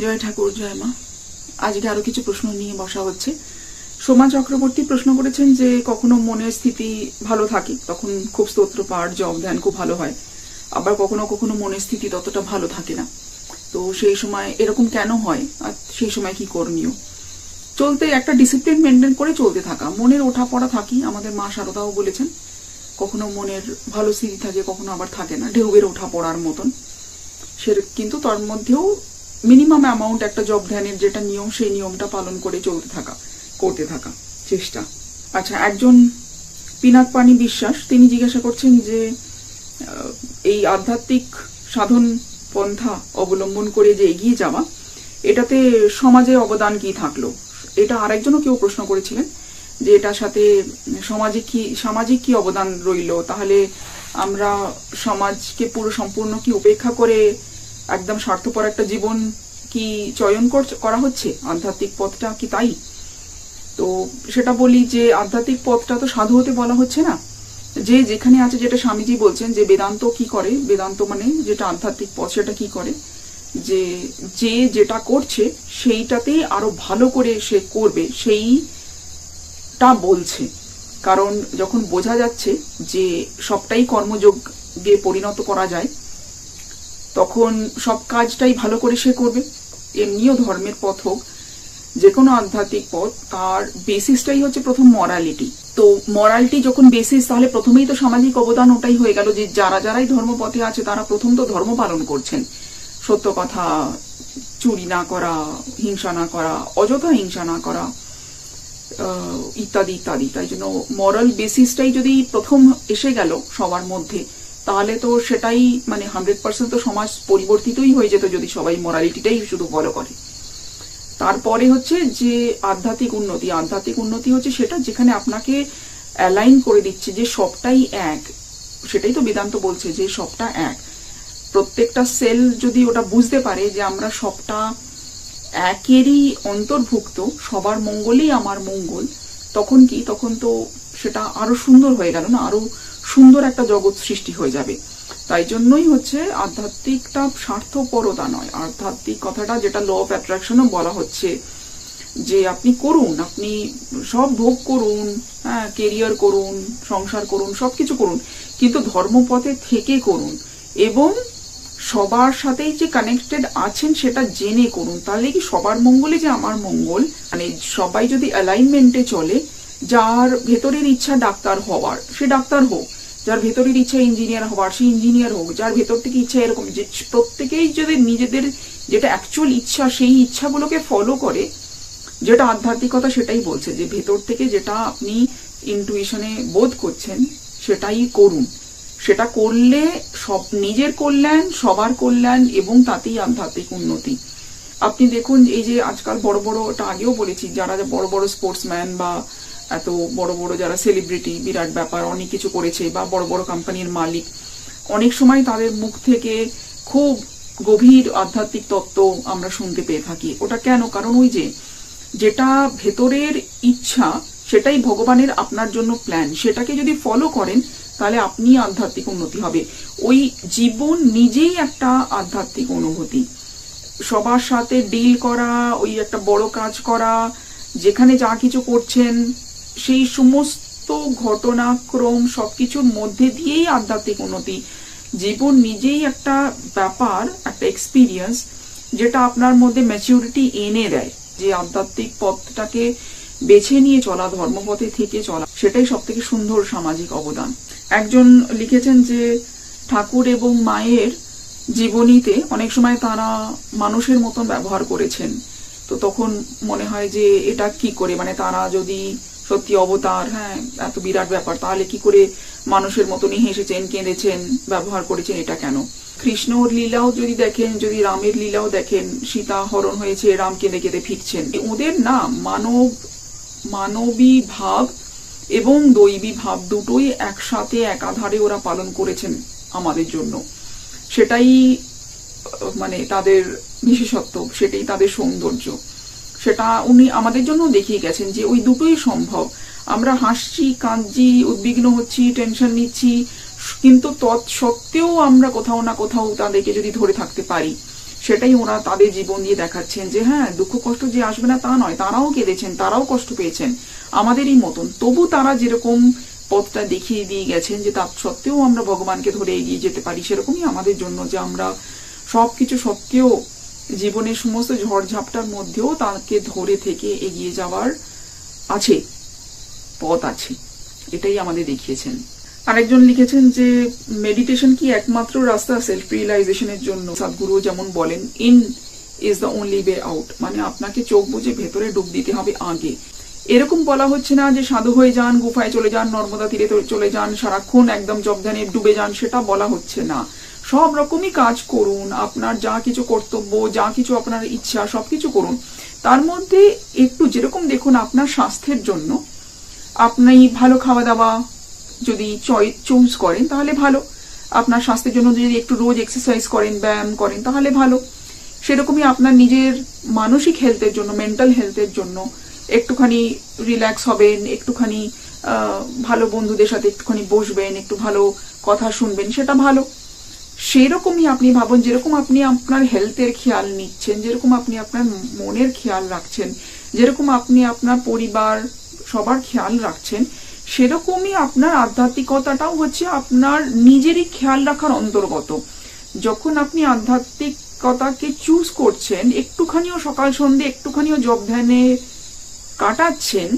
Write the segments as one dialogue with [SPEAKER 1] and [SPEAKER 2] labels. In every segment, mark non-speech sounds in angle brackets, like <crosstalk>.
[SPEAKER 1] জয় ঠাকুর, জয় মা। আজকে আরও কিছু প্রশ্ন নিয়ে বসা হচ্ছে। সোমা চক্রবর্তী প্রশ্ন করেছেন যে, কখনো মনের স্থিতি ভালো থাকে, তখন খুব স্তোত্র পাঠ জব ধ্যান খুব ভালো হয়। আবার কখনো কখনো মনের স্থিতি ততটা ভালো থাকে না। তো সেই সময় এরকম কেন হয়? আর সেই সময় কি করণীয়? চলতে একটা ডিসিপ্লিন মেনটেন করে চলতে থাকা। মনের ওঠা পড়া থাকি, আমাদের মা শারদাও বলেছেন। কখনো মনের ভালো স্থিতি থাকে, কখনো আবার থাকে না। ঢেউয়ের ওঠা পড়ার মতন। সে কিন্তু তার মধ্যেও মিনিমাম অ্যামাউন্ট একটা জব ধ্যানের যেটা নিয়ম, সেই নিয়মটা পালন করে চলতে থাকা, করতে থাকা চেষ্টা। আচ্ছা একজন পিনাক পানি বিশ্বাস, তিনি জিজ্ঞাসা করছেন যে এই আধ্যাত্মিক সাধন পন্থা অবলম্বন করে যে এগিয়ে যাওয়া, এটাতে সমাজে অবদান কি থাকল? এটা আরেকজনও কেউ প্রশ্ন করেছিলেন যে, এটার সাথে সমাজে কি, সামাজিক কি অবদান রইল? তাহলে আমরা সমাজকে পুরো সম্পূর্ণ কি উপেক্ষা করে একদম স্বার্থপর একটা জীবন কি চয়ন কর- হচ্ছে? আধ্যাত্মিক পথটা কি তাই? তো সেটা বলি যে আধ্যাত্মিক পথটা তো সাধু হতে বলা হচ্ছে না। যে যেখানে আছে যেটা স্বামীজি বলছেন যে বেদান্ত কি করে? বেদান্ত মানে যেটা আধ্যাত্মিক পথ, সেটা কি করে? যে যে যেটা করছে সেইটাতেই আরও ভালো করে সে করবে, সেইটা বলছে। কারণ যখন বোঝা যাচ্ছে যে সবটাই কর্মযোগে পরিণত করা যায় তখন সব কাজটাই ভালো করে সে করবে। এমনিও ধর্মের পথ হোক যে কোনো আধ্যাত্মিক পথ, তার বেসিসটাই হচ্ছে প্রথম মরালিটি তো মরালিটি যখন বেসিস তাহলে প্রথমেই তো সামাজিক অবদান ওটাই হয়ে গেল যে যারা যারাই ধর্মপথে আছে, তারা প্রথম তো ধর্ম পালন করছেন। সত্য কথা, চুরি না করা, হিংসা না করা, অযথা হিংসা না করা ইত্যাদি ইত্যাদি। তাই জন্য মরাল বেসিসটাই যদি প্রথম এসে গেল সবার মধ্যে তাহলে তো সেটাই মানে হান্ড্রেড পার্সেন্ট তো সমাজ পরিবর্তিতই হয়ে যেত যদি সবাই মরালিটিটাই শুধু ফলো করে। তারপরে হচ্ছে যে আধ্যাত্মিক উন্নতি আধ্যাত্মিক উন্নতি হচ্ছে সেটা যেখানে আপনাকে অ্যালাইন করে দিচ্ছে যে সবটাই এক। সেটাই তো বেদান্ত বলছে যে সবটা এক। প্রত্যেকটা সেল যদি ওটা বুঝতে পারে যে আমরা সবটা একেরই অন্তর্ভুক্ত, সবার মঙ্গলই আমার মঙ্গল, তখন কি? তখন তো সেটা আরও সুন্দর হয়ে গেল না? আরও সুন্দর একটা জগৎ সৃষ্টি হয়ে যাবে। তাই জন্যই হচ্ছে আধ্যাত্মিকটা স্বার্থপরতা নয়। আধ্যাত্মিক কথাটা যেটা ল অফ অ্যাট্রাকশনও বলা হচ্ছে যে আপনি করুন, আপনি সব ভোগ করুন হ্যাঁ কেরিয়ার করুন, সংসার করুন সব কিছু করুন, কিন্তু ধর্মপথে থেকে করুন এবং সবার সাথেই যে কানেক্টেড আছেন সেটা জেনে করুন। তাহলে কি সবার মঙ্গলে যে আমার মঙ্গল? মানে সবাই যদি অ্যালাইনমেন্টে চলে, যার ভেতরের ইচ্ছা ডাক্তার হওয়ার, সে ডাক্তার হোক। যার ভেতরের ইচ্ছা ইঞ্জিনিয়ার হওয়ার সে ইঞ্জিনিয়ার হোক, যার ভেতর থেকে ইচ্ছা এরকম, যে প্রত্যেকেই যদি নিজেদের যেটা অ্যাকচুয়াল ইচ্ছা, সেই ইচ্ছাগুলোকে ফলো করে, যেটা আধ্যাত্মিকতা সেটাই বলছে, যে ভেতর থেকে যেটা আপনি ইন্টুইশনে বোধ করছেন, সেটাই করুন। সেটা করলে সব, নিজের কল্যাণ, সবার কল্যাণ এবং তাতেই আধ্যাত্মিক উন্নতি। আপনি দেখুন, এই যে আজকাল বড় বড়, ওটা আগেও বলেছি, যারা বড় বড় স্পোর্টসম্যান বা এত বড় বড় যারা সেলিব্রিটি বিরাট ব্যাপার, অনেক কিছু করেছে বা বড় বড় কোম্পানির মালিক, অনেক সময় তাদের মুখ থেকে খুব গভীর আধ্যাত্মিক তত্ত্ব আমরা শুনতে পেয়ে থাকি। ওটা কেন? কারণ ওই যে, যেটা ভেতরের ইচ্ছা, সেটাই ভগবানের আপনার জন্য প্ল্যান সেটাকে যদি ফলো করেন, তাহলে আপনি আধ্যাত্মিক উন্নতি হবে। ওই জীবন নিজেই একটা আধ্যাত্মিক অনুভূতি। সবার সাথে ডিল করা, ওই একটা বড় কাজ করা, যেখানে যা কিছু করছেন সেই সমস্ত ঘটনাক্রম সবকিছুর মধ্যে দিয়েই আধ্যাত্মিক উন্নতি। জীবন নিজেই একটা ব্যাপার, একটা এক্সপিরিয়েন্স যেটা আপনার মধ্যে ম্যাচিউরিটি এনে দেয়, যে আধ্যাত্মিক পথটাকে বেছে নিয়ে চলা, ধর্মপথে থেকে চলা, সেটাই সব থেকে সুন্দর সামাজিক অবদান। একজন লিখেছেন যে, ঠাকুর এবং মায়ের জীবনীতে অনেক সময় তারা মানুষের মতন ব্যবহার করেছেন। তো তখন মনে হয় যে, এটা কি করে? মানে তারা যদি সত্যি অবতার হ্যাঁ এত বিরাট ব্যাপার। তাহলে কি করে মানুষের মতনই হেসেছেন কেঁদেছেন, ব্যবহার করেছেন এটা কেন? কৃষ্ণর লীলাও যদি দেখেন, যদি রামের লীলাও দেখেন, সীতা হরণ হয়েছে, রাম কেঁদে কেঁদে ফিরছেন। ওদের না মানব, মানবী ভাব এবং দৈবী ভাব দুটোই একসাথে একাধারে ওরা পালন করেছেন আমাদের জন্য। সেটাই মানে তাদের বিশেষত্ব, সেটাই তাদের সৌন্দর্য। সেটা উনি আমাদের জন্য দেখিয়ে গেছেন যে ওই দুটোই সম্ভব। আমরা হাসছি, কাঁদছি, উদ্বিগ্ন হচ্ছি টেনশন নিচ্ছি, কিন্তু তৎসত্ত্বেও আমরা কোথাও না কোথাও তাদেরকে যদি ধরে থাকতে পারি, সেটাই ওরা তাদের জীবন দিয়ে দেখাচ্ছেন যে হ্যাঁ দুঃখ কষ্ট যে আসবে না তা নয়, তারাও কেঁদেছেন, তারাও কষ্ট পেয়েছেন। আমাদেরই মতন। তবু তারা যেরকম পথটা দেখিয়ে দিয়ে গেছেন যে তার সত্ত্বেও আমরা ভগবানকে ধরে এগিয়ে যেতে পারি, সেরকমই আমাদের জন্য যে আমরা সবকিছু সত্ত্বেও জীবনের সমস্ত ঝড়ঝাপটার মধ্যেও তাকে ধরে থেকে এগিয়ে যাওয়ার আছে, পথ আছে। এটাই আমাদের দেখিয়েছেন। আরেকজন লিখেছেন যে মেডিটেশন কি একমাত্র রাস্তা সেলফ রিয়েলাইজেশনের জন্য? সাদগুরু যেমন বলেন in is the only way out মানে আপনাকে চোখ বুঝে ভেতরে ডুব দিতে হবে আগে। এরকম বলা হচ্ছে না যে, সাধু হয়ে যান, গুফায় চলে যান, নর্মদা তীরে চলে যান, সারাক্ষণ একদম জবধানে ডুবে যান, সেটা বলা হচ্ছে না। সব রকমই কাজ করুন, আপনার যা কিছু কর্তব্য, যা কিছু আপনার ইচ্ছা, সবকিছু করুন। তার মধ্যে একটু যেরকম দেখুন আপনার স্বাস্থ্যের জন্য, আপনি ভালো খাওয়া দাওয়া যদি চুজ করেন, তাহলে ভালো। আপনার স্বাস্থ্যের জন্য যদি একটু রোজ এক্সারসাইজ করেন, ব্যায়াম করেন, তাহলে ভালো। সেরকমই আপনার নিজের মানসিক হেলথের জন্য মেন্টাল হেলথের জন্য একটুখানি রিল্যাক্স হবেন, একটুখানি ভালো বন্ধুদের সাথে একটুখানি বসবেন, একটু ভালো কথা শুনবেন, সেটা ভালো। সেরকমই আপনি ভাবুন, যেরকম আপনি আপনার হেলথের খেয়াল নিচ্ছেন, যেরকম আপনি আপনার মনের খেয়াল রাখছেন, যেরকম আপনি আপনার পরিবার, সবার খেয়াল রাখছেন, সেরকমই আপনার আধ্যাত্মিকতাটাও হচ্ছে আপনার নিজেরই খেয়াল রাখার অন্তর্গত। যখন আপনি আধ্যাত্মিকতাকে চুজ করছেন, একটুখানিও সকাল সন্ধে, একটুখানিও জব ধ্যানে কাটাচ্ছেন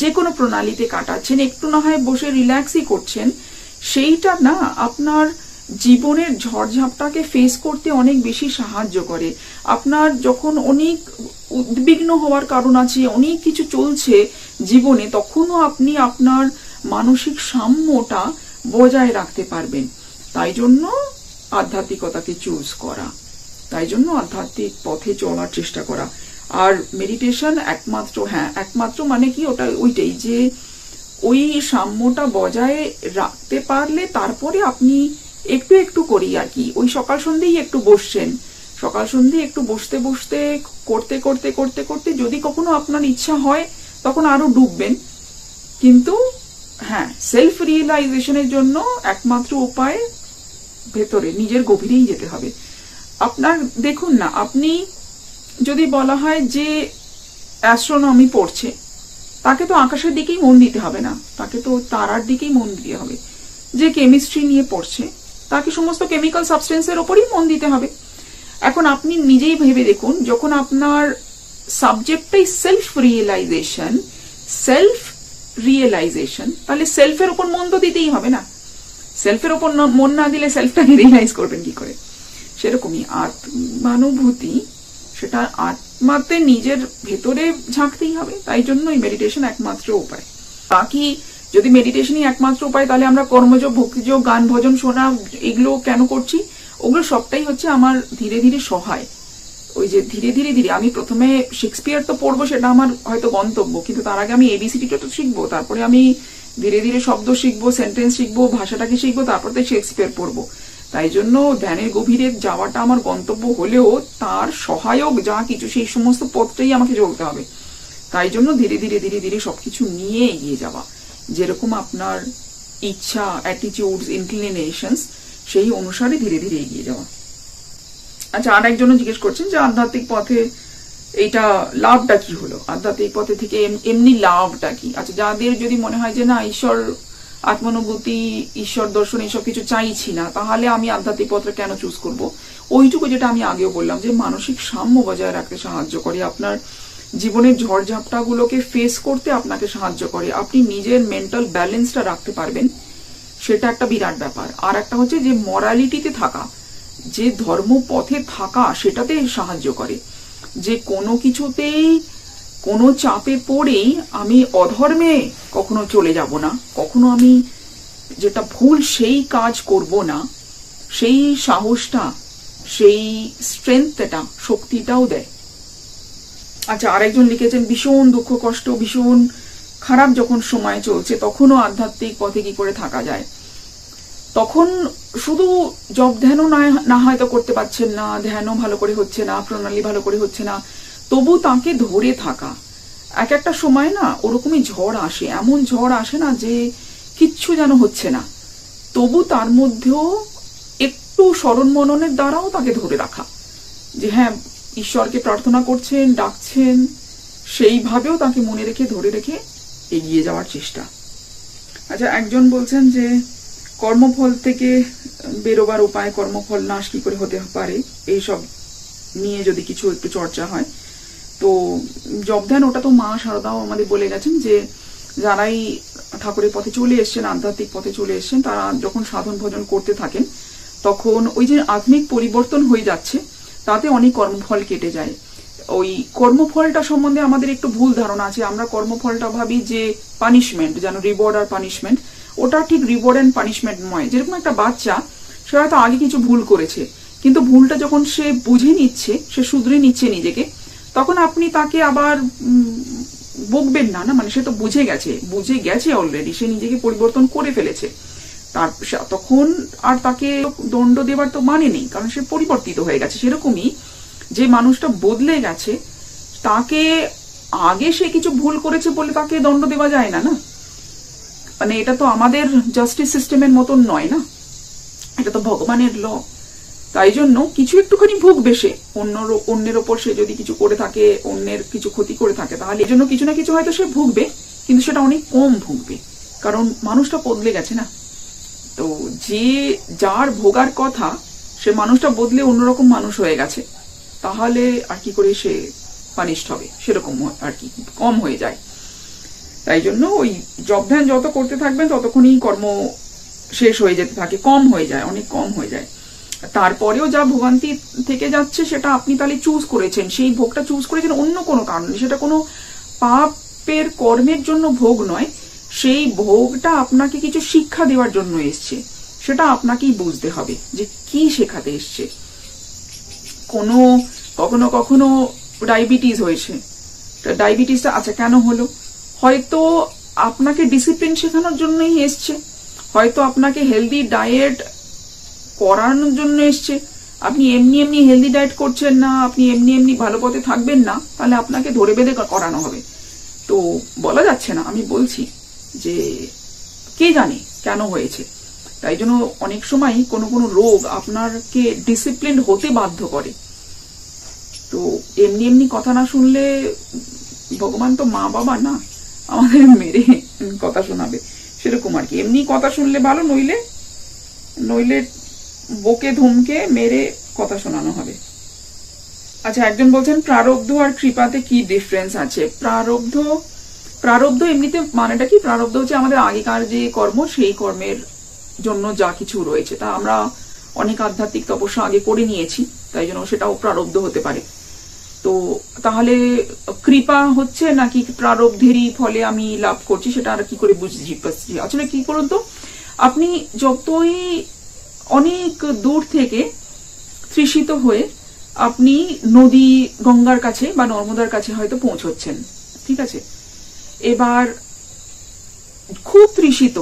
[SPEAKER 1] যে কোনো প্রণালীতে কাটাচ্ছেন, একটু না হয় বসে রিল্যাক্সই করছেন, সেইটা না, আপনার জীবনের ঝড়ঝাপটাকে ফেস করতে অনেক বেশি সাহায্য করে। আপনার যখন অনেক উদ্বিগ্ন হওয়ার কারণ আছে, অনেক কিছু চলছে জীবনে, তখনও আপনি আপনার মানসিক সাম্যটা বজায় রাখতে পারবেন। তাই জন্য আধ্যাত্মিকতাকে চুজ করা। তাই জন্য আধ্যাত্মিক পথে চলার চেষ্টা করা। আর মেডিটেশন একমাত্র হ্যাঁ একমাত্র মানে কি ওটা ওইটাই যে ওই সাম্যটা বজায় রাখতে পারলে তারপরে আপনি একটু একটু করি আর কি। ওই সকাল সন্ধ্যেই একটু বসছেন। সকাল সন্ধে একটু বসতে বসতে, করতে করতে করতে করতে যদি কখনো আপনার ইচ্ছা হয়, তখন আরও ডুববেন। কিন্তু হ্যাঁ সেলফ রিয়েলাইজেশনের জন্য একমাত্র উপায় ভেতরে, নিজের গভীরেই যেতে হবে। আপনার, দেখুন না, আপনি যদি বলা হয় যে অ্যাস্ট্রোনমি পড়ছে, তাকে তো আকাশের দিকেই মন দিতে হবে না। তাকে তো তারার দিকেই মন দিতে হবে। যে কেমিস্ট্রি নিয়ে পড়ছে তাকে সমস্ত কেমিক্যাল সাবস্টেন্সের ওপরই মন দিতে হবে। এখন আপনি নিজেই ভেবে দেখুন, যখন আপনার সাবজেক্টটাই সেলফ রিয়েলাইজেশন সেলফ রিয়েলাইজেশন তাহলে সেলফের ওপর মন তো দিতেই হবে না। সেলফের ওপর মন না দিলে সেলফটাকে রিয়েলাইজ করবেন কি করে? সেরকমই আত্মানুভূতি, সেটা আত্মাতে নিজের ভেতরে ঝাঁকতেই হবে, তাই জন্যই মেডিটেশন একমাত্র উপায়। বাকি যদি মেডিটেশনই একমাত্র উপায়, তাহলে আমরা কর্মযোগ ভক্তিযোগ গান, ভজন, শোনা, এগুলো কেন করছি? ওগুলো সবটাই হচ্ছে আমার ধীরে ধীরে সহায়। ওই যে ধীরে ধীরে ধীরে, আমি প্রথমে শেক্সপিয়ার তো পড়ব, সেটা আমার হয়তো গন্তব্য, কিন্তু তার আগে আমি এবিসিডিটা তো শিখব, তারপরে আমি ধীরে ধীরে শব্দ শিখব সেন্টেন্স শিখব ভাষাটাকে শিখব, তারপর তো শেক্সপিয়ার পড়ব। তাই জন্য ধ্যানের গভীরে যাওয়াটা আমার গন্তব্য হলেও তার সহায়ক যা কিছু, সেই সমস্ত পথটাই আমাকে চলতে হবে। তাই জন্য ধীরে ধীরে ধীরে ধীরে সবকিছু নিয়ে এগিয়ে যাওয়া। যেরকম আপনার ইচ্ছা অ্যাটিটিউডস ইনক্লিনেশনস সেই অনুসারে ধীরে ধীরে এগিয়ে যাওয়া। আচ্ছা আর একজন জিজ্ঞেস করছেন যে আধ্যাত্মিক পথে এইটা লাভটা কি হলো? আধ্যাত্মিক পথে থেকে এমনি লাভটা কি? আচ্ছা যাদের যদি মনে হয় যে না, ঈশ্বর আত্মানুভূতি, ঈশ্বর দর্শন এইসব কিছু চাইছি না, তাহলে আমি আধ্যাত্মিক পথটা কেন চুজ করব? ওইটুকু যেটা আমি আগেও বললাম যে মানসিক সাম্য বজায় রাখতে সাহায্য করে। আপনার জীবনের ঝড়ঝাপটাগুলোকে ফেস করতে আপনাকে সাহায্য করে। আপনি নিজের মেন্টাল ব্যালেন্সটা রাখতে পারবেন। সেটা একটা বিরাট ব্যাপার। আর একটা হচ্ছে যে মরালিটিতে থাকা, যে ধর্ম পথে থাকা, সেটাতে সাহায্য করে। যে কোনো কিছুতেই, কোনো চাপে পড়েই আমি অধর্মে কখনো চলে যাব না। কখনো আমি যেটা ভুল, সেই কাজ করব না। সেই সাহসটা, সেই স্ট্রেংথটা শক্তিটাও দেয়। আচ্ছা আরেকজন লিখেছেন, ভীষণ দুঃখ, কষ্ট, ভীষণ খারাপ যখন সময় চলছে, তখনও আধ্যাত্মিক পথে কি করে থাকা যায়? তখন শুধু জব ধ্যানও না হয়তো করতে পারছেন না, ধ্যানও ভালো করে হচ্ছে না, প্রণালী ভালো করে হচ্ছে না, তবু তাকে ধরে থাকা। এক একটা সময় না, ওরকমই ঝড় আসে, এমন ঝড় আসে না যে কিচ্ছু যেন হচ্ছে না। তবু তার মধ্যেও একটু স্মরণ মননের দ্বারাও তাকে ধরে রাখা। যে হ্যাঁ ঈশ্বরকে প্রার্থনা করছেন, ডাকছেন, সেইভাবেও তাকে মনে রেখে, ধরে রেখে এগিয়ে যাওয়ার চেষ্টা। আচ্ছা একজন বলছেন যে কর্মফল থেকে বেরোবার উপায়, কর্মফল নাশ কি করে হতে পারে? এইসব নিয়ে যদি কিছু একটু চর্চা হয়। তো জব ধ্যান ওটা তো মা শারদাও আমাদের বলে গেছেন যে যারাই ঠাকুরের পথে চলে এসছেন, আধ্যাত্মিক পথে চলে এসছেন, তারা যখন সাধন ভজন করতে থাকেন, তখন ওই যে আত্মিক পরিবর্তন হয়ে যাচ্ছে তাতে অনেক কর্মফল কেটে যায়। ওই কর্মফলটা সম্বন্ধে আমাদের একটু ভুল ধারণা আছে। আমরা কর্মফলটা ভাবি যে পানিশমেন্ট যেন রিওয়ার্ড আর পানিশমেন্ট ওটা ঠিক রিওয়ার্ড অ্যান্ড পানিশমেন্ট নয়। যেরকম একটা বাচ্চা, সে হয়তো আগে কিছু ভুল করেছে, কিন্তু ভুলটা যখন সে বুঝে নিচ্ছে, সে শুধরে নিচ্ছে নিজেকে, তখন আপনি তাকে আবার বকবেন না না? মানে সে তো বুঝে গেছে বুঝে গেছে অলরেডি সে নিজেকে পরিবর্তন করে ফেলেছে। তার তখন আর তাকে দণ্ড দেবার তো মানে নেই, কারণ সে পরিবর্তিত হয়ে গেছে। সেরকমই যে মানুষটা বদলে গেছে, তাকে আগে সে কিছু ভুল করেছে বলে তাকে দণ্ড দেওয়া যায় না না? মানে এটা তো আমাদের জাস্টিস সিস্টেমের মতন নয়, না? এটা তো ভগবানের ল তাই জন্য কিছু একটুখানি ভুগবে সে। অন্যর অন্যের ওপর সে যদি কিছু করে থাকে, অন্যের কিছু ক্ষতি করে থাকে, তাহলে এই জন্য কিছু না কিছু হয়তো সে ভুগবে, কিন্তু সেটা অনেক কম ভুগবে। কারণ মানুষটা বদলে গেছে, না? তো যে যার ভোগার কথা, সে মানুষটা বদলে অন্যরকম মানুষ হয়ে গেছে, তাহলে আর কি করে সে পানিশড হবে? সেরকম আর কি, কম হয়ে যায়। তাই জন্য ওই জব ধ্যান যত করতে থাকবেন, ততক্ষণই কর্ম শেষ হয়ে যেতে থাকে, কম হয়ে যায়, অনেক কম হয়ে যায়। তারপরেও যা ভোগান্তি থেকে যাচ্ছে, সেটা আপনি তাহলে চুজ করেছেন, সেই ভোগটা চুজ করেছেন অন্য কোনো কারণে। সেটা কোনো পাপের কর্মের জন্য ভোগ নয় সেই ভোগটা আপনাকে কিছু শিক্ষা দেওয়ার জন্য এসছে। সেটা আপনাকেই বুঝতে হবে যে কি শেখাতে এসছে। কোনো কখনো কখনো ডায়াবেটিস হয়েছে। ডায়াবেটিসটা আচ্ছা কেন হলো? হয়তো আপনাকে ডিসিপ্লিন শেখানোর জন্যই এসছে। হয়তো আপনাকে হেলদি ডায়েট করানোর জন্য এসছে। আপনি এমনি এমনি হেলদি ডায়েট করছেন না, আপনি এমনি এমনি ভালো পথে থাকবেন না, তাহলে আপনাকে ধরে বেঁধে করানো হবে। তো বলা যাচ্ছে না, আমি বলছি। যে কে জানে কেন হয়েছে। তাই জন্য অনেক সময় কোনো কোনো রোগ আপনারকে ডিসিপ্লিন হতে বাধ্য করে। তো এমনি এমনি কথা না শুনলে ভগবান তো মা বাবা না, আমাদের মেরে কথা শোনাবে। সেরকম আর কি। এমনি কথা শুনলে ভালো, নইলে নইলে বকে ধুমকে মেরে কথা শোনানো হবে। আচ্ছা একজন বলছেন, প্রারব্ধ আর কৃপাতে কি ডিফারেন্স আছে? প্রারব্ধ প্রারব্ধ এমনিতে মানেটা কি? প্রারব্ধ হচ্ছে আমাদের আগেকার যে কর্ম, সেই কর্মের জন্য যা কিছু রয়েছে। তা আমরা অনেক আধ্যাত্মিক তপস্যা আগে করে নিয়েছি, তাই জন্য সেটাও প্রারব্ধ হতে পারে। তো তাহলে কৃপা হচ্ছে নাকি প্রারব্ধেরই ফলে আমি লাভ করছি, সেটা আর কি করে বুঝছি? পাচ্ছি আসলে কি করুন তো? আপনি যতই অনেক দূর থেকে তৃষিত হয়ে আপনি নদী গঙ্গার কাছে বা নর্মদার কাছে হয়তো পৌঁছচ্ছেন, ঠিক আছে? এবার খুব তৃষিত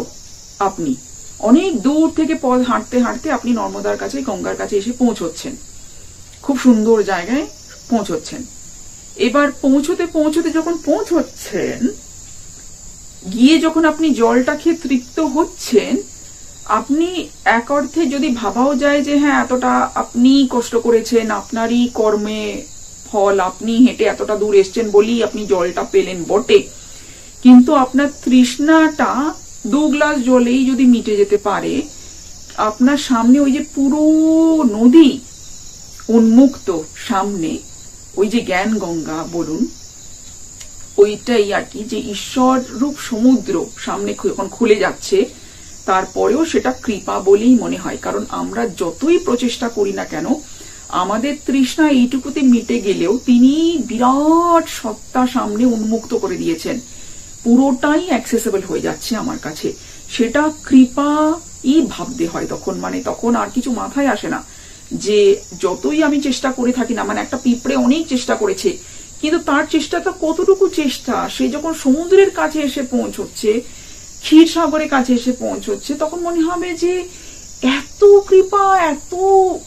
[SPEAKER 1] আপনি। অনেক দূর থেকে পথ হাঁটতে হাঁটতে আপনি নর্মদার কাছে গঙ্গার কাছে এসে পৌঁছচ্ছেন। খুব সুন্দর জায়গায় পৌঁছচ্ছেন। এবার পৌঁছতে পৌঁছতে যখন পৌঁছচ্ছেন, গিয়ে যখন আপনি জলটা খেয়ে তৃপ্ত হচ্ছেন, আপনি এক অর্থে যদি ভাবাও যায় যে হ্যাঁ এতটা আপনি কষ্ট করেছেন, আপনারই কর্মে ফল, আপনি হেঁটে এতটা দূর এসছেন বলেই আপনি জলটা পেলেন বটে কিন্তু আপনার তৃষ্ণাটা দু গ্লাস জলেই যদি মিটে যেতে পারে, আপনার সামনে ওই যে পুরো নদী উন্মুক্ত সামনে, ওই যে জ্ঞান গঙ্গা বলুন, ওইটাই আর কি যে ঈশ্বর রূপ সমুদ্র সামনে যখন খুলে যাচ্ছে, তারপরেও সেটা কৃপা বলেই মনে হয়। কারণ আমরা যতই প্রচেষ্টা করি না কেন, আমাদের তৃষ্ণা এইটুকুতে মিটে গেলেও তিনি বিরাট সত্তা সামনে উন্মুক্ত করে দিয়েছেন। পুরোটাই অ্যাক্সেসেবল হয়ে যাচ্ছে আমার কাছে। সেটা কৃপা ই ভাবতে হয় তখন মানে তখন আর কিছু মাথায় আসে না যে যতই আমি চেষ্টা করে থাকি না মানে একটা পিঁপড়ে অনেক চেষ্টা করেছে, কিন্তু তার চেষ্টাটা কতটুকু চেষ্টা? সে যখন সমুদ্রের কাছে এসে পৌঁছচ্ছে, ক্ষীর সাগরের কাছে এসে পৌঁছচ্ছে, তখন মনে হবে যে এত কৃপা, এত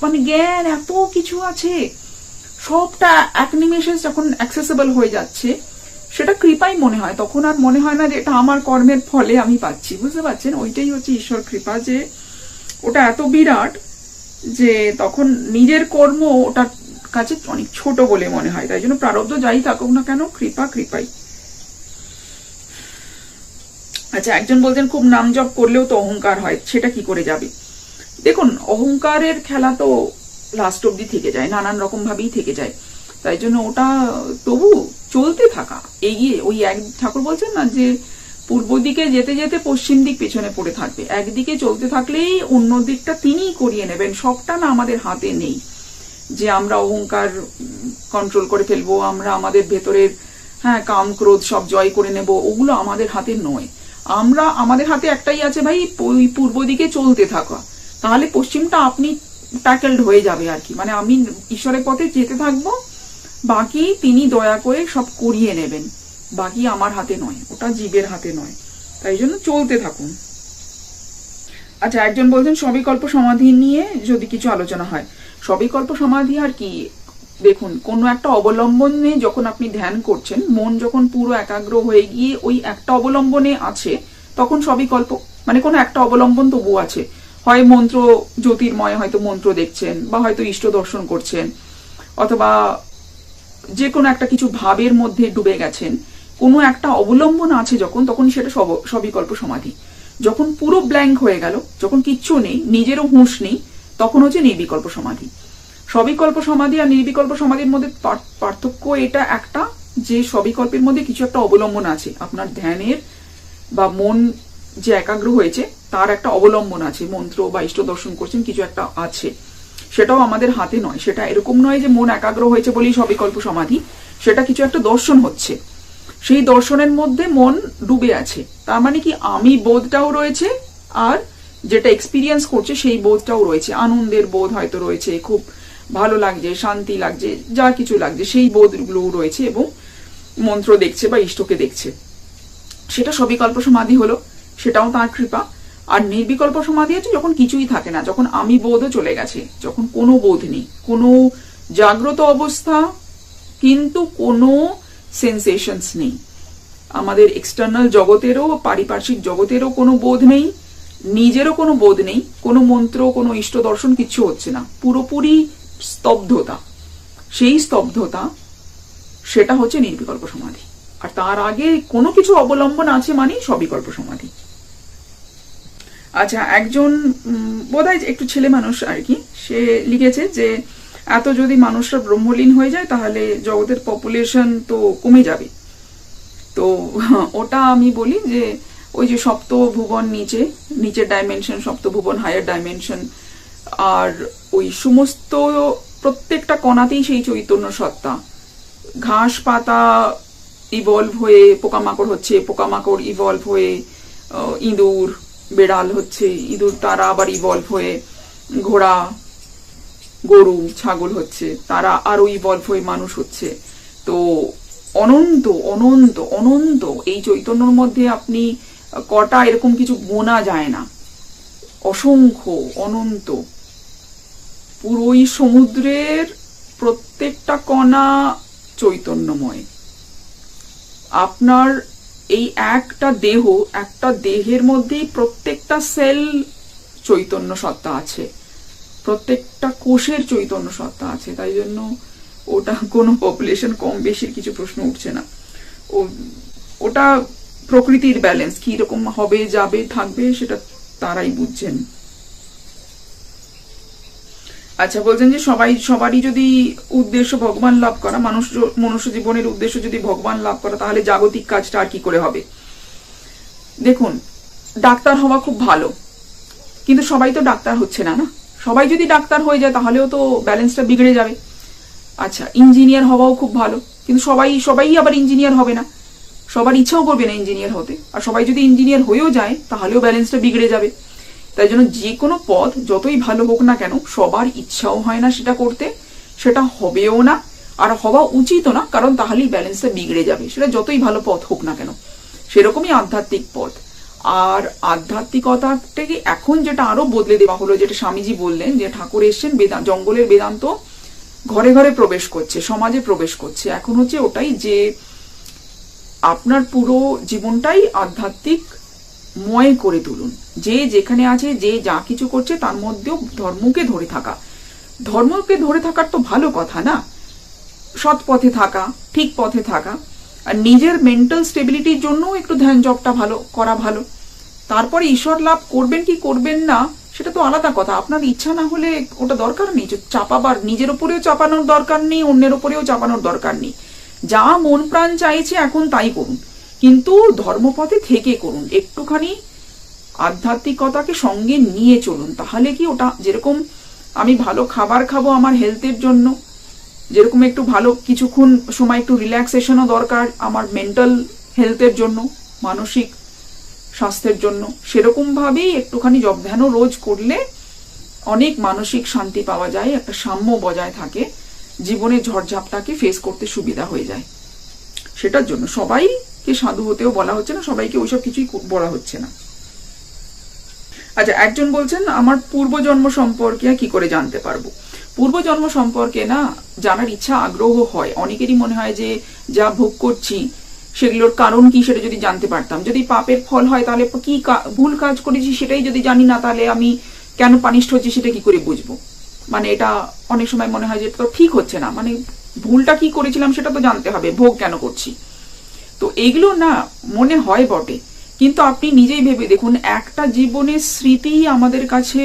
[SPEAKER 1] মানে জ্ঞান, এত কিছু আছে। সবটা এক নিমেষে যখন অ্যাক্সেসেবল হয়ে যাচ্ছে সেটা কৃপাই মনে হয়। তখন আর মনে হয় না যে এটা আমার কর্মের ফলে আমি পাচ্ছি। বুঝতে পারছেন? ওইটাই হচ্ছে ঈশ্বর কৃপা যে ওটা এত বিরাট যে তখন নিজের কর্ম ওটার কাছে অনেক ছোট বলে মনে হয়। তাই জন্য প্রারব্ধ যাই থাকুক না কেন, কৃপা কৃপাই। আচ্ছা একজন বলছেন, খুব নাম জপ করলেও তো অহংকার হয়, সেটা কি করে যাবে? দেখুন, অহংকারের খেলা তো লাস্ট অব্দি থেকে যায়, নানান রকম ভাবেই থেকে যায়। তাই জন্য ওটা তবু চলতে থাকা। এগিয়ে ওই এক ঠাকুর বলছেন না যে, পূর্ব দিকে যেতে যেতে পশ্চিম দিক পেছনে পড়ে থাকবে। একদিকে চলতে থাকলেই অন্য দিকটা তিনিই করিয়ে নেবেন। সবটা না আমাদের হাতে নেই। যে আমরা অহংকার কন্ট্রোল করে ফেলব, আমরা আমাদের ভেতরের হ্যাঁ কাম, ক্রোধ সব জয় করে নেব, ওগুলো আমাদের হাতে নয়। আমরা, আমাদের হাতে একটাই আছে ভাই, ওই পূর্ব দিকে চলতে থাকা। তাহলে পশ্চিমটা আপনি ট্যাকেলড হয়ে যাবে আর কি। মানে আমি ঈশ্বরের পথে যেতে থাকব বাকি তিনি দয়া করে সব করিয়ে নেবেন। বাকি আমার হাতে নয়, ওটা জীবের হাতে নয়। তাই জন্য চলতে থাকুন। আচ্ছা একজন বলছেন, সবিকল্প সমাধি নিয়ে যদি কিছু আলোচনা হয়। সবিকল্প সমাধি আর কি? দেখুন, কোনো একটা অবলম্বনে যখন আপনি ধ্যান করছেন, মন যখন পুরো একাগ্র হয়ে গিয়ে ওই একটা অবলম্বনে আছে, তখন সবিকল্প মানে কোনো একটা অবলম্বন তবু আছে। হয় মন্ত্র জ্যোতির্ময় হয়তো মন্ত্র দেখছেন, বা হয়তো ইষ্ট দর্শন করছেন, অথবা যে কোনো একটা কিছু ভাবের মধ্যে ডুবে গেছেন, কোনো একটা অবলম্বন আছে যখন, তখন সেটা সব, সবিকল্প সমাধি। যখন পুরো ব্ল্যাঙ্ক হয়ে গেল, যখন কিচ্ছু নেই, নিজেরও হুঁশ নেই তখন হচ্ছে নির্বিকল্প সমাধি। সবিকল্প সমাধি আর নির্বিকল্প সমাধির মধ্যে পার- পার্থক্য এটা একটা যে সবিকল্পের মধ্যে কিছু একটা অবলম্বন আছে। আপনার ধ্যানের বা মন যে একাগ্র হয়েছে, তার একটা অবলম্বন আছে। মন্ত্র বা ইষ্ট দর্শন করছেন, কিছু একটা আছে। সেটাও আমাদের হাতে নয়। সেটা এরকম নয় যে মন একাগ্র হয়েছে বলেই সবিকল্প সমাধি। সেটা কিছু একটা দর্শন হচ্ছে। সেই দর্শনের মধ্যে মন ডুবে আছে। তার মানে কি আমি বোধটাও রয়েছে আর যেটা এক্সপিরিয়েন্স করছে সেই বোধটাও রয়েছে। আনন্দের বোধ হয়তো রয়েছে, খুব ভালো লাগছে, শান্তি লাগছে, যা কিছু লাগছে, সেই বোধগুলোও রয়েছে এবং মন্ত্র দেখছে বা ইষ্টকে দেখছে। সেটা সবিকল্প সমাধি হলো, সেটাও তার কৃপা। আর নির্বিকল্প সমাধি হচ্ছে যখন কিছুই থাকে না, যখন আমি বোধও চলে গেছে, যখন কোনো বোধ নেই, কোনো জাগ্রত অবস্থা, কিন্তু কোনো সেন্সেশনস নেই। আমাদের এক্সটার্নাল জগতেরও, পারিপার্শ্বিক জগতেরও কোনো বোধ নেই, নিজেরও কোনো বোধ নেই, কোনো মন্ত্র, কোনো ইষ্ট দর্শন কিছু হচ্ছে না। পুরোপুরি স্তব্ধতা। সেই স্তব্ধতা, সেটা হচ্ছে নির্বিকল্প সমাধি। আর তার আগে কোনো কিছু অবলম্বন আছে মানে সবিকল্প সমাধি। আচ্ছা একজন বোধহয় একটু ছেলে মানুষ আর কি, সে লিখেছে যে, এত যদি মানুষরা ব্রহ্মলীন হয়ে যায়, তাহলে জগতের পপুলেশন তো কমে যাবে। তো <laughs> ওটা আমি বলি যে, ওই যে সপ্ত ভুবন নিচে, নিচের ডাইমেনশন সপ্ত ভুবন হায়ার ডাইমেনশন আর ওই সমস্ত প্রত্যেকটা কণাতেই সেই চৈতন্য সত্তা। ঘাস পাতা ইভলভ হয়ে পোকামাকড় হচ্ছে, পোকামাকড় ইভলভ হয়ে ইঁদুর বেড়াল হচ্ছে, ইঁদুর তারা আবার ইভলভ হয়ে ঘোড়া, গরু, ছাগল হচ্ছে, তারা আরও ইভলভ হয়ে মানুষ হচ্ছে। তো অনন্ত অনন্ত অনন্ত, এই চৈতন্যর মধ্যে আপনি কটা এরকম কিছু গোনা যায় না। অসংখ্য, অনন্ত। পুরোই সমুদ্রের প্রত্যেকটা কণা চৈতন্যময়। আপনার এই একটা দেহ একটা দেহের মধ্যেই প্রত্যেকটা সেল চৈতন্য সত্তা আছে। প্রত্যেকটা কোষের চৈতন্য সত্তা আছে। তাই জন্য ওটা কোনো পপুলেশন কম বেশির কিছু প্রশ্ন উঠছে না। ও, ওটা প্রকৃতির ব্যালেন্স কীরকম হবে, যাবে, থাকবে, সেটা তারাই বুঝছেন। আচ্ছা বলছেন যে সবাই, সবারই যদি উদ্দেশ্য ভগবান লাভ করা, মানুষ মনুষ্য জীবনের উদ্দেশ্য যদি ভগবান লাভ করা, তাহলে জাগতিক কাজটা আর কি করে হবে? দেখুন, ডাক্তার হওয়া খুব ভালো, কিন্তু সবাই তো ডাক্তার হচ্ছে না না? সবাই যদি ডাক্তার হয়ে যায়, তাহলেও তো ব্যালেন্সটা বিগড়ে যাবে। আচ্ছা ইঞ্জিনিয়ার হওয়াও খুব ভালো, কিন্তু সবাই সবাই আবার ইঞ্জিনিয়ার হবে না। সবার ইচ্ছাও করবে না ইঞ্জিনিয়ার হতে। আর সবাই যদি ইঞ্জিনিয়ার হয়েও যায়, তাহলেও ব্যালেন্সটা বিগড়ে যাবে। তাই জন্য যে কোনো পথ যতই ভালো হোক না কেন, সবার ইচ্ছাও হয় না সেটা করতে। সেটা হবেও না, আর হওয়া উচিতও না, কারণ তাহলেই ব্যালেন্সটা বিগড়ে যাবে। সেটা যতই ভালো পথ হোক না কেন, সেরকমই আধ্যাত্মিক পথ। আর আধ্যাত্মিকতাটাকে এখন যেটা আরও বদলে দেওয়া হলো, যেটা স্বামীজি বললেন যে ঠাকুর এসছেন, বেদা- জঙ্গলের বেদান্ত ঘরে ঘরে প্রবেশ করছে, সমাজে প্রবেশ করছে। এখন হচ্ছে ওটাই যে আপনার পুরো জীবনটাই আধ্যাত্মিক ময় করে তুলুন। যে যেখানে আছে, যে যা কিছু করছে, তার মধ্যেও ধর্মকে ধরে থাকা। ধর্মকে ধরে থাকার তো ভালো কথা না? সৎ পথে থাকা, ঠিক পথে থাকা। আর নিজের মেন্টাল স্টেবিলিটির জন্য একটু ধ্যান জবটা ভালো, করা ভালো। তারপরে ঈশ্বর লাভ করবেন কি করবেন না, সেটা তো আলাদা কথা। আপনার ইচ্ছা না হলে ওটা দরকার নেই। চাপাবার, নিজের উপরেও চাপানোর দরকার নেই, অন্যের উপরেও চাপানোর দরকার নেই। যা মন প্রাণ চাইছে, এখন তাই করুন। কিন্তু ধর্মপথে থেকে করুন, একটুখানি আধ্যাত্মিকতাকে সঙ্গে নিয়ে চলুন, তাহলে কি ওটা যেরকম আমি ভালো খাবার খাব আমার হেলথের জন্য, যেরকম একটু ভালো কিছুক্ষণ সময় একটু রিল্যাক্সেশনও দরকার আমার মেন্টাল হেলথের জন্য, মানসিক স্বাস্থ্যের জন্য, সেরকমভাবেই একটুখানি জব ধ্যানও রোজ করলে অনেক মানসিক শান্তি পাওয়া যায়, একটা সাম্য বজায় থাকে, জীবনের ঝড়ঝাপটাকে ফেস করতে সুবিধা হয়ে যায়। সেটার জন্য সবাইকে সাধু হতেও বলা হচ্ছে না, সবাইকে ওইসব কিছুই বলা হচ্ছে না। আচ্ছা একজন বলছেন, আমার পূর্বজন্ম সম্পর্কে কি করে জানতে পারব? পূর্বজন্ম সম্পর্কে না, জানার ইচ্ছা, আগ্রহ হয়। অনেকেরই মনে হয় যে, যা ভোগ করছি, সেগুলোর কারণ কি সেটা যদি জানতে পারতাম। যদি পাপের ফল হয়, তাহলে কি কা- ভুল কাজ করেছি সেটাই যদি জানি না, তাহলে আমি কেন পানিষ্ঠ হচ্ছি সেটা কি করে বুঝব? মানে এটা অনেক সময় মনে হয় যে তো ঠিক হচ্ছে না। মানে ভুলটা কি করেছিলাম সেটা তো জানতে হবে, ভোগ কেন করছি? তো এগুলো না মনে হয় বটে। কিন্তু আপনি নিজেই ভেবে দেখুন, একটা জীবনের স্মৃতি আমাদের কাছে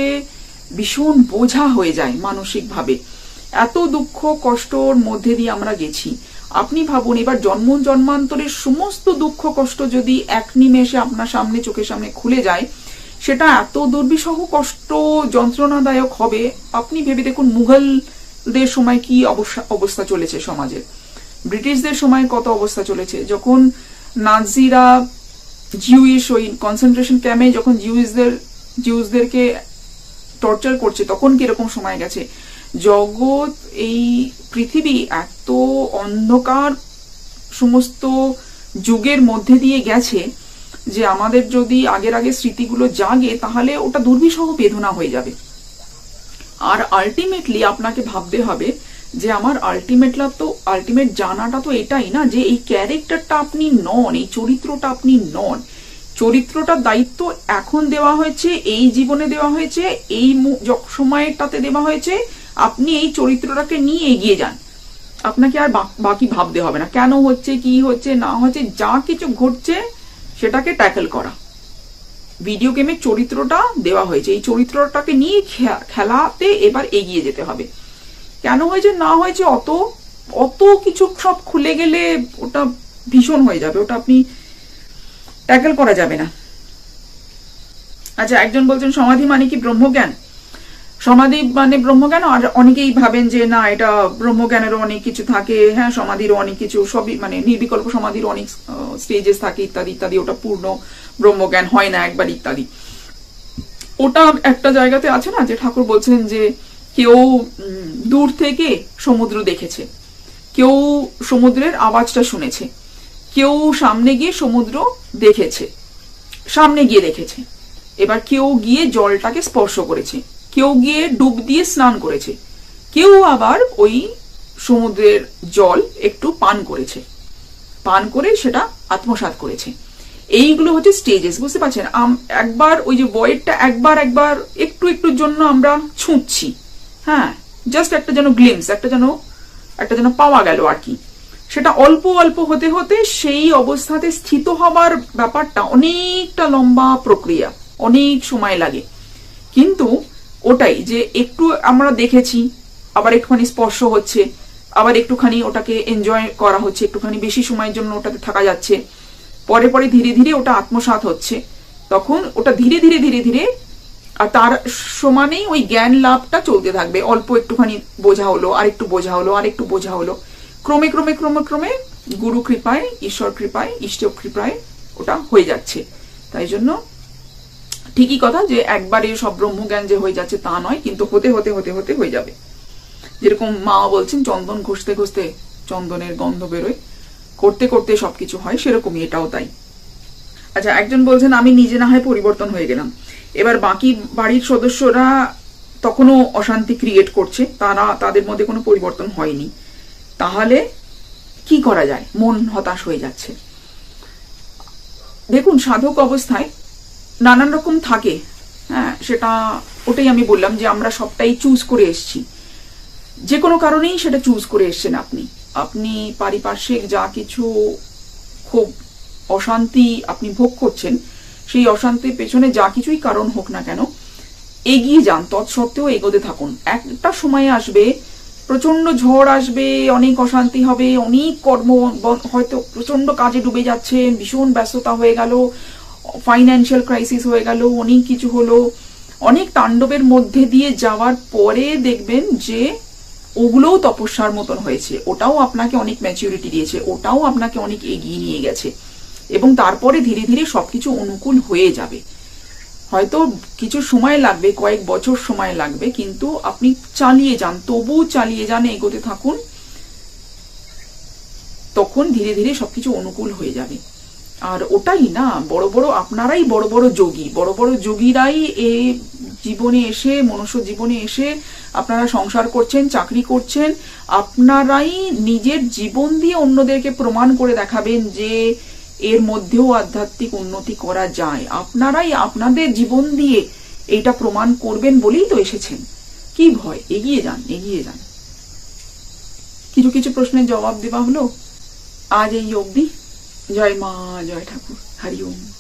[SPEAKER 1] ভীষণ বোঝা হয়ে যায় মানসিকভাবে। এত দুঃখ, কষ্টর মধ্যে দিয়ে আমরা গেছি। আপনি ভাবুন, এবার জন্ম জন্মান্তরের সমস্ত দুঃখ, কষ্ট যদি এক নিমেষে আপনার সামনে, চোখের সামনে খুলে যায়, সেটা এত দুর্বিষহ, কষ্ট যন্ত্রণাদায়ক হবে। আপনি ভেবে দেখুন, মুঘলদের সময় কি অবস্থা অবস্থা চলেছে সমাজের। ব্রিটিশদের সময় কত অবস্থা চলেছে? যখন নাজিরা জিউইশ ওই কনসেন্ট্রেশন ক্যাম্পে যখন জিউইসদের জিউসদেরকে টর্চার করছে, তখন কীরকম সময় গেছে? জগৎ, এই পৃথিবী এত অন্ধকার সমস্ত যুগের মধ্যে দিয়ে গেছে যে আমাদের যদি আগের আগে স্মৃতিগুলো জাগে, তাহলে ওটা দুর্বিষহ বেদনা হয়ে যাবে। আর আলটিমেটলি আপনাকে ভাবতে হবে যে আমার আলটিমেটলা তো আলটিমেট জানাটা তো এটাই না যে এই ক্যারেক্টারটা আপনি নন, এই চরিত্রটা আপনি নন। চরিত্রটার দায়িত্ব এখন দেওয়া হয়েছে, এই জীবনে দেওয়া হয়েছে, এই সময়টাতে দেওয়া হয়েছে, আপনি এই চরিত্রটাকে নিয়ে এগিয়ে যান। আপনাকে আর বাকি ভাবতে হবে না, কেন হচ্ছে, কি হচ্ছে, না হচ্ছে, যা কিছু ঘটছে, সেটাকে ট্যাকেল করা। ভিডিও গেমের চরিত্রটা দেওয়া হয়েছে, এই চরিত্রটাকে নিয়ে খেলাতে এবার এগিয়ে যেতে হবে। কেন হয়েছে, না হয়েছে, অত অত কিছু সব খুলে গেলে ওটা ভীষণ হয়ে যাবে, ওটা আপনি ট্যাকেল করা যাবে না। আচ্ছা একজন বলছেন, সমাধি মানে কি ব্রহ্মজ্ঞান? সমাধি মানে ব্রহ্মজ্ঞান? আর অনেকেই ভাবেন যে, না, এটা ব্রহ্মজ্ঞানেরও অনেক কিছু থাকে হ্যাঁ সমাধিরও অনেক কিছু, সবই মানে নির্বিকল্প সমাধির অনেক স্টেজেস থাকে, ইত্যাদি ইত্যাদি, ওটা পূর্ণ ব্রহ্মজ্ঞান হয় না একবার, ইত্যাদি। ওটা একটা জায়গাতে আছে না, যে ঠাকুর বলছেন যে কেউ দূর থেকে সমুদ্র দেখেছে। কেউ সমুদ্রের আওয়াজটা শুনেছে, কেউ সামনে গিয়ে সমুদ্র দেখেছে, সামনে গিয়ে দেখেছে। এবার কেউ গিয়ে জলটাকে স্পর্শ করেছে, কেউ গিয়ে ডুব দিয়ে স্নান করেছে, কেউ আবার ওই সমুদ্রের জল একটু পান করেছে, পান করে সেটা আত্মসাৎ করেছে। এইগুলো হচ্ছে স্টেজেস বুঝতে পারছেন? একবার ওই যে বয়েরটা একবার একবার একটু একটুর জন্য আমরা ছুঁচ্ছি হ্যাঁ? জাস্ট একটা যেন গ্লিমস একটা যেন একটা যেন পাওয়া গেল আর কি। সেটা অল্প অল্প হতে হতে সেই অবস্থাতে স্থিত হবার ব্যাপারটা অনেকটা লম্বা প্রক্রিয়া, অনেক সময় লাগে। কিন্তু ওটাই যে একটু আমরা দেখেছি, আবার একটুখানি স্পর্শ হচ্ছে, আবার একটুখানি ওটাকে এনজয় করা হচ্ছে, একটুখানি বেশি সময়ের জন্য ওটাতে থাকা যাচ্ছে, পরে পরে ধীরে ধীরে ওটা আত্মসাৎ হচ্ছে, তখন ওটা ধীরে ধীরে ধীরে ধীরে আর তার সমানেই ওই জ্ঞান লাভটা চলতে থাকবে। অল্প একটুখানি বোঝা হলো আর একটু বোঝা হলো আর একটু বোঝা হলো। ক্রমে ক্রমে ক্রমে ক্রমে গুরু কৃপায়, ঈশ্বর কৃপায় ইষ্ট কৃপায় ওটা হয়ে যাচ্ছে। তাই জন্য ঠিকই কথা যে একবারে সব ব্রহ্মজ্ঞান যে হয়ে যাচ্ছে তা নয়, কিন্তু হতে হতে হতে হতে হয়ে যাবে। যেরকম মা বলছেন, চন্দন ঘষতে ঘষতে চন্দনের গন্ধ বেরোয়। করতে করতে সবকিছু হয়, সেরকমই এটাও তাই। আচ্ছা একজন বলছেন, আমি নিজে না হয় পরিবর্তন হয়ে গেলাম। এবার বাকি বাড়ির সদস্যরা তখনও অশান্তি ক্রিয়েট করছে, তারা তাদের মধ্যে কোনো পরিবর্তন হয়নি। তাহলে কি করা যায়? মন হতাশ হয়ে যাচ্ছে। দেখুন, সাধক অবস্থায় নানান রকম থাকে। হ্যাঁ সেটা ওটাই আমি বললাম যে আমরা সবটাই চুজ করে এসেছি। যে কোনো কারণেই সেটা চুজ করে এসছেন আপনি। আপনি পারিপার্শ্বিক যা কিছু খুব অশান্তি আপনি ভোগ করছেন সেই অশান্তির পেছনে যা কিছুই কারণ হোক না কেন, এগিয়ে যান। তৎসত্ত্বেও এগোতে থাকুন। একটা সময় আসবে প্রচণ্ড ঝড় আসবে, অনেক অশান্তি হবে, অনেক কর্ম হয়তো প্রচণ্ড কাজে ডুবে যাচ্ছেন ভীষণ ব্যস্ততা হয়ে গেল ফাইন্যান্সিয়াল ক্রাইসিস হয়ে গেল, অনেক কিছু হলো। অনেক তাণ্ডবের মধ্যে দিয়ে যাওয়ার পরে দেখবেন যে ওগুলোও তপস্যার মতন হয়েছে। ওটাও আপনাকে অনেক ম্যাচিউরিটি দিয়েছে, ওটাও আপনাকে অনেক এগিয়ে নিয়ে গেছে। এবং তারপরে ধীরে ধীরে সবকিছু অনুকূল হয়ে যাবে। হয়তো কিছু সময় লাগবে, কয়েক বছর সময় লাগবে, কিন্তু আপনি চালিয়ে যান তবু চালিয়ে যান, এগোতে থাকুন। তখন ধীরে ধীরে সবকিছু অনুকূল হয়ে যাবে। আর ওটাই না, বড় বড় আপনারাই বড় বড় যোগী। বড় বড় যোগীরাই এ জীবনে এসে, মনুষ্য জীবনে এসে আপনারা সংসার করছেন, চাকরি করছেন, আপনারাই নিজের জীবন দিয়ে অন্যদেরকে প্রমাণ করে দেখাবেন যে এর মধ্যেও আধ্যাত্মিক উন্নতি করা যায়। আপনারাই আপনাদের জীবন দিয়ে এটা প্রমাণ করবেন বলেই তো এসেছেন। কি ভয়? এগিয়ে যান এগিয়ে যান। কিছু কিছু প্রশ্নের জবাব দেওয়া হলো। আজ এই অব্দি জয় মা, জয় ঠাকুর। হরি ওম।